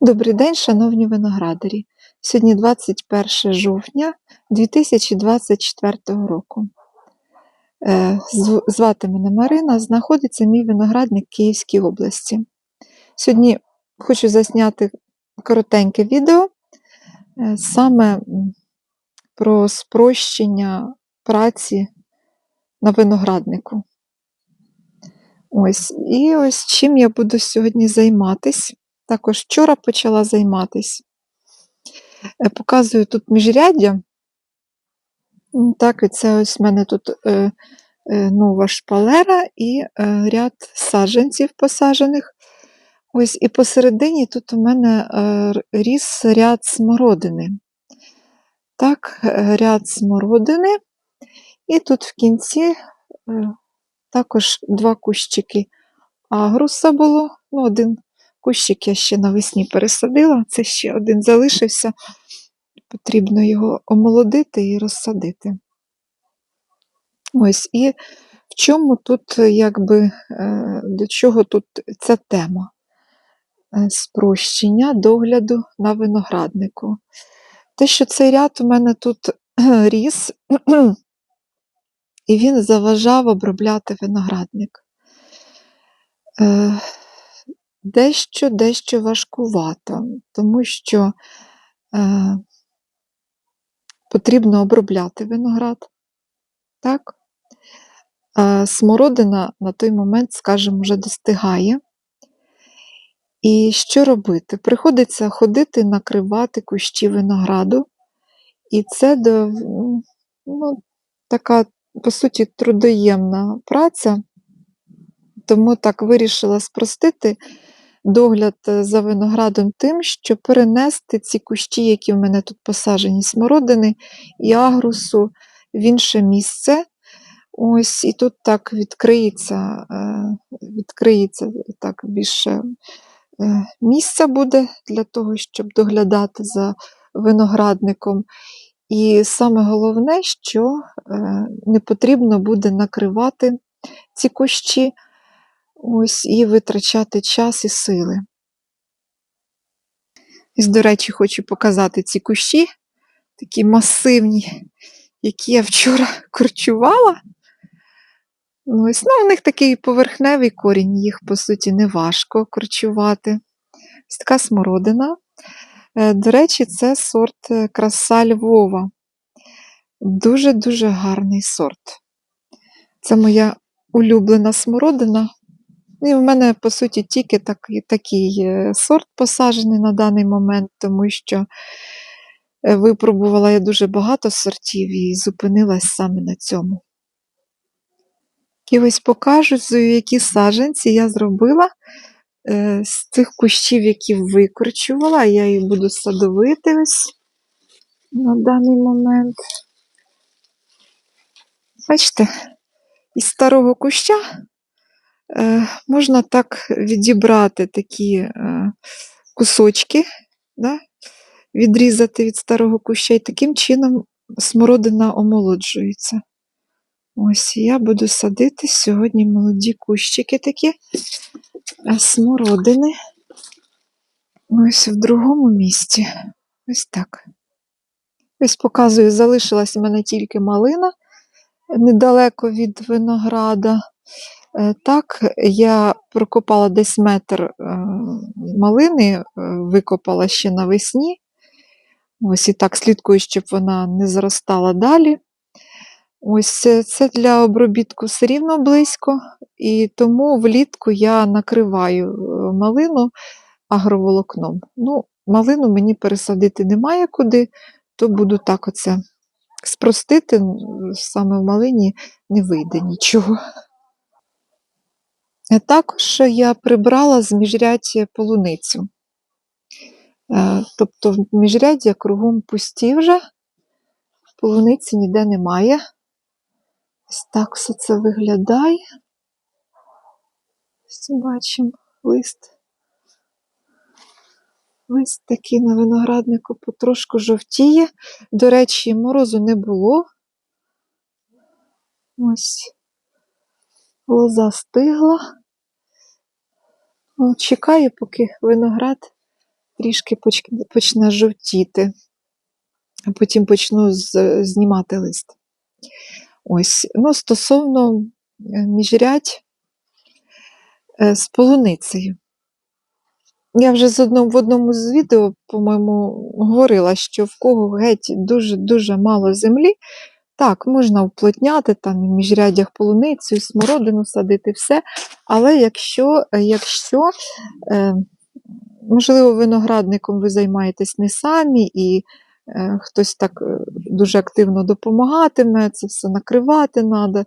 Добрий день, шановні виноградарі. Сьогодні 21 жовтня 2024 року. Е, Звати мене Марина, знаходиться мій виноградник Київській області. Сьогодні хочу засняти коротеньке відео е, саме про спрощення праці на винограднику. Ось, і ось чим я буду сьогодні займатись. Також вчора почала займатись. Е, Показую тут міжряддя. Так, і це ось в мене тут е, е, нова шпалера і е, ряд саджанців посаджених. Ось, і посередині тут у мене е, ріс ряд смородини. Так, е, ряд смородини. І тут в кінці е, також два кущики агруса було. Ну, один кущик я ще навесні пересадила, це ще один залишився. Потрібно його омолодити і розсадити. Ось, і в чому тут, е, якби, е, до чого тут ця тема? Е, Спрощення догляду на винограднику. Те, що цей ряд у мене тут ріс, і він заважав обробляти виноградник. Е, Дещо, дещо важкувато, тому що е, потрібно обробляти виноград. Так? А смородина на той момент, скажімо, вже достигає. І що робити? Приходиться ходити, накривати кущі винограду. І це до, ну, така, по суті, трудоємна праця. Тому так вирішила спростити догляд е, за виноградом тим, що перенести ці кущі, які в мене тут посаджені, смородини і агрусу в інше місце. Ось, і тут так відкриється, е, відкриється так більше е, місця буде для того, щоб доглядати за виноградником. І саме головне, що не потрібно буде накривати ці кущі, ось, і витрачати час і сили. Ось, до речі, хочу показати ці кущі, такі масивні, які я вчора корчувала. Ну, ось, ну, у них такий поверхневий корінь, їх, по суті, не важко корчувати. Ось така смородина. Е, До речі, це сорт е, краса Львова. Дуже-дуже гарний сорт. Це моя улюблена смородина. Ну, І в мене, по суті, тільки такий, такий е, сорт посаджений на даний момент, тому що е, випробувала я дуже багато сортів і зупинилась саме на цьому. І ось покажу, які саджанці я зробила е, з цих кущів, які викорчувала. Я їх буду садовити ось на даний момент. Бачите, із старого куща можна так відібрати такі е, кусочки, да, відрізати від старого куща, і таким чином смородина омолоджується. Ось я буду садити сьогодні молоді кущики такі е, смородини. Ось в другому місці. Ось так. Ось показую, залишилась в мене тільки малина недалеко від винограда. Е, Так, я прокопала десь метр е, малини, е, викопала ще навесні. Ось і так слідкую, щоб вона не зростала далі. Ось це, для обробітку все рівно близько, і тому влітку я накриваю малину агроволокном. Ну, малину мені пересадити немає куди, то буду так оце спростити, саме в малині не вийде нічого. Е, Також я прибрала з міжряддя полуницю. Е, Тобто в міжряддя кругом пусті вже, полуниці ніде немає. Ось так все це виглядає. Ось бачимо лист. Лист такий на винограднику потрошку жовтіє. До речі, морозу не було. Ось лоза стигла. Ну, Чекаю, поки виноград трішки почне жовтіти, а потім почну знімати лист. Ось, ну, стосовно е, міжрядь е, з полуницею. Я вже з одному, в одному з відео, по-моєму, говорила, що в кого геть дуже-дуже мало землі, так, можна вплотняти там в міжряддях полуницю, смородину садити, все. Але якщо, е, якщо е, можливо, виноградником ви займаєтесь не самі, і е, хтось так дуже активно допомагатиме, це все накривати треба,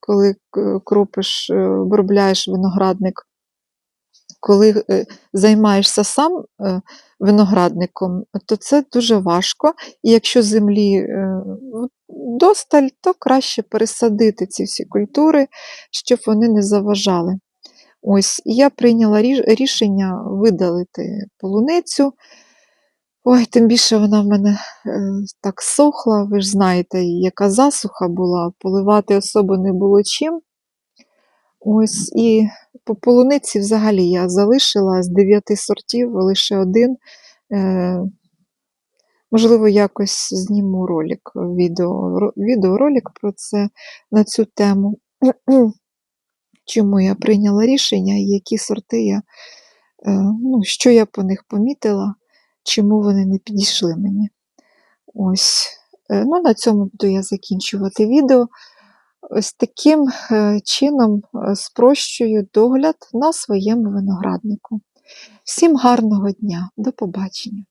коли кропиш, обробляєш виноградник. Коли е, займаєшся сам е, виноградником, то це дуже важко. І якщо землі е, досталь, то краще пересадити ці всі культури, щоб вони не заважали. Ось, я прийняла рішення видалити полуницю. Ой, тим більше вона в мене так сохла, ви ж знаєте, яка засуха була, поливати особо не було чим. Ось, і по полуниці взагалі я залишила з дев'яти сортів лише один. Е, можливо, якось зніму ролик, відео, ро- відеоролик про це на цю тему. Чому я прийняла рішення які сорти я, е, ну, що я по них помітила, чому вони не підійшли мені. Ось. Е, Ну, на цьому буду я закінчувати відео. Ось таким е, чином е, спрощую догляд на своєму винограднику. Всім гарного дня, до побачення!